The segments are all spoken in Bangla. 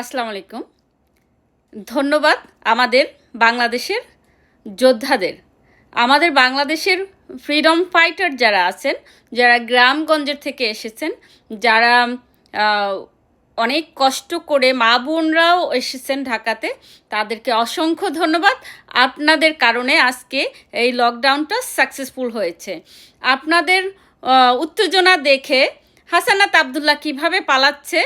আসসালামু আলাইকুম। ধন্যবাদ আমাদের বাংলাদেশের যোদ্ধাদের। আমাদের বাংলাদেশের ফ্রিডম ফাইটার যারা আছেন, যারা গ্রামগঞ্জের থেকে এসেছেন, যারা অনেক কষ্ট করে মা বোনরাও এসেছেন ঢাকাতে, তাদেরকে অসংখ্য ধন্যবাদ। আপনাদের কারণে আজকে এই লকডাউনটা সাকসেসফুল হয়েছে। আপনাদের উত্তেজনা দেখে হাসানাত আবদুল্লাহ কীভাবে পালাচ্ছে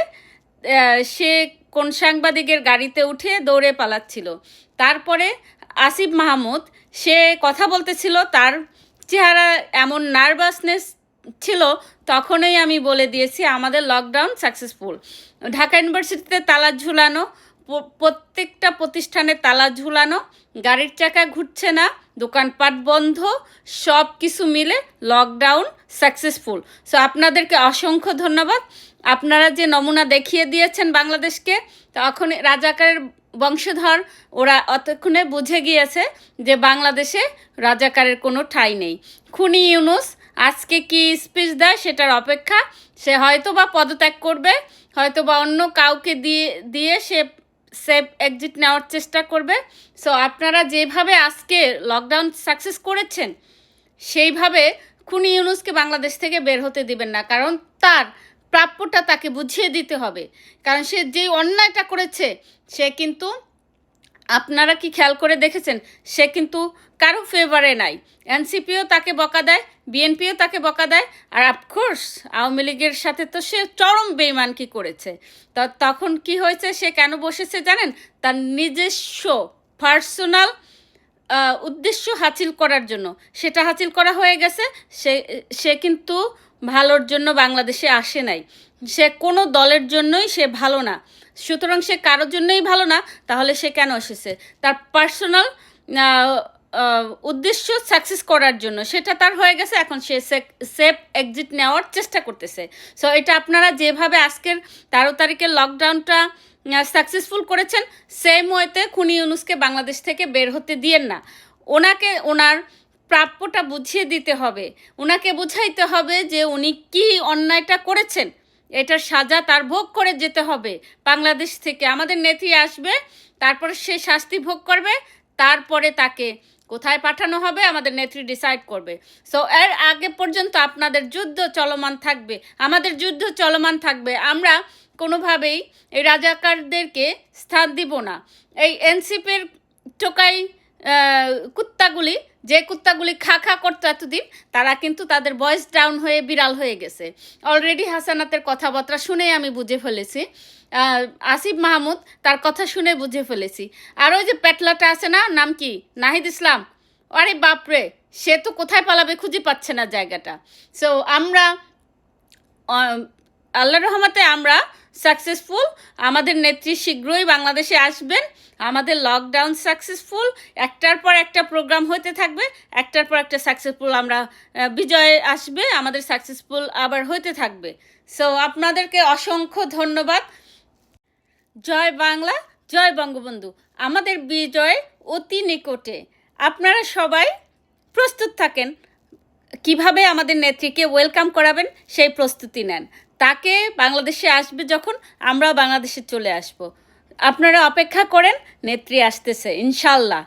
সে কোন সাংবাদিকের গাড়িতে উঠে দৌড়ে পালাচ্ছিল। তারপরে আসিফ মাহমুদ, সে কথা বলতেছিল, তার চেহারা এমন নার্ভাসনেস ছিল, তখনই আমি বলে দিয়েছি, আমাদের লকডাউন সাকসেসফুল। ঢাকা ইউনিভার্সিটিতে তালা ঝুলানো প্রত্যেকটা প্রতিষ্ঠানে তালা ঝুলানো, গাড়ির চাকা ঘুরছে না, দোকানপাট বন্ধ, সব কিছু মিলে লকডাউন সাকসেসফুল সো আপনাদেরকে অসংখ্য ধন্যবাদ। আপনারা যে নমুনা দেখিয়ে দিয়েছেন বাংলাদেশকে, তখন রাজাকারের বংশধর, ওরা অতক্ষণে বুঝে গিয়েছে যে বাংলাদেশে রাজাকারের কোনো ঠাঁই নেই। খুনি ইউনুস আজকে কি স্পিচ দেয় সেটার অপেক্ষা, সে হয়তো বা পদত্যাগ করবে হয়তো বা অন্য কাউকে দিয়ে দিয়ে সে সেফ এক্সিট নেওয়ার চেষ্টা করবে। সো আপনারা যেভাবে আজকে লকডাউন সাকসেস করেছেন, সেইভাবে খুনি ইউনুসকে বাংলাদেশ থেকে বের হতে দিবেন না। কারণ তার প্রাপ্যটা তাকে বুঝিয়ে দিতে হবে। কারণ সে যেই অন্যায়টা করেছে, সে কিন্তু আপনারা কি খেয়াল করে দেখেছেন? সে কিন্তু কারও ফেভারে নাই। এনসিপিও তাকে বকা দেয় বিএনপিও তাকে বকা দেয়, আর অফকোর্স আওয়ামী লীগের সাথে তো সে চরম বেইমানকি করেছে? তা তখন কি হয়েছে? সে কেন বসেছে জানেন? তার নিজস্ব পার্সোনাল উদ্দেশ্য হাসিল করার জন্য। সেটা হাসিল করা হয়ে গেছে। সে সে কিন্তু ভালোর জন্য বাংলাদেশে আসে নাই। সে কোনো দলের জন্যই সে ভালো না। সুতরাং সে কারোর জন্যই ভালো না, তাহলে সে কেন এসেছে? তার পার্সোনাল উদ্দেশ্য সাকসেস করার জন্য। সেটা তার হয়ে গেছে, এখন সে সেফ এক্সিট নেওয়ার চেষ্টা করতেছে। সো এটা আপনারা যেভাবে আজকের তেরো তারিখের লকডাউনটা সাকসেসফুল করেছেন সেম ওয়েতে খুনি ইউনুসকে বাংলাদেশ থেকে বের হতে দিয়েন না। ওনাকে, ওনার প্রাপ্যটা বুঝিয়ে দিতে হবে। ওনাকে বুঝাইতে হবে যে উনি কি অন্যায়টা করেছেন। এটার সাজা তার ভোগ করে যেতে হবে। বাংলাদেশ থেকে আমাদের নেত্রী আসবে, তারপরে সে শাস্তি ভোগ করবে, তারপরে তাকে কোথায় পাঠানো হবে আমাদের নেত্রী ডিসাইড করবে। সো এর আগে পর্যন্ত আপনাদের যুদ্ধ চলমান থাকবে। আমাদের যুদ্ধ চলমান থাকবে। আমরা কোনোভাবেই এই রাজাকারদেরকে স্থান দিব না। এই এনসিপির টোকাই কুত্তাগুলি যে কুত্তাগুলি খা খা করতো এতদিন, তারা কিন্তু তাদের ভয়েস ডাউন হয়ে বিড়াল হয়ে গেছে। অলরেডি হাসানাতের কথাবার্তা শুনেই আমি বুঝে ফেলেছি। আসিফ মাহমুদ তার কথা শুনে বুঝে ফেলেছি। আর ওই যে পেটলাটা আছে না, নাম কি? নাহিদ ইসলাম। আরে বাপরে, সে তো কোথায় পালাবে খুঁজে পাচ্ছে না জায়গাটা। সো আমরা আহ, আল্লাহর রহমতে আমরা সাকসেসফুল আমাদের নেত্রী শীঘ্রই বাংলাদেশে আসবেন। আমাদের লকডাউন সাকসেসফুল একটার পর একটা প্রোগ্রাম হতে থাকবে। একটার পর একটা সাকসেসফুল আমরা বিজয় আসবে। আমাদের সাকসেসফুল আবার হতে থাকবে। সো আপনাদেরকে অসংখ্য ধন্যবাদ। জয় বাংলা জয় বঙ্গবন্ধু। আমাদের বিজয় অতি নিকটে। আপনারা সবাই প্রস্তুত থাকেন। কীভাবে আমাদের নেত্রীকে ওয়েলকাম করাবেন সেই প্রস্তুতি নেন। তাকে বাংলাদেশে আসবে যখন আমরা বাংলাদেশে চলে আসব। আপনারা অপেক্ষা করেন নেত্রী আসতেছে ইনশাল্লাহ।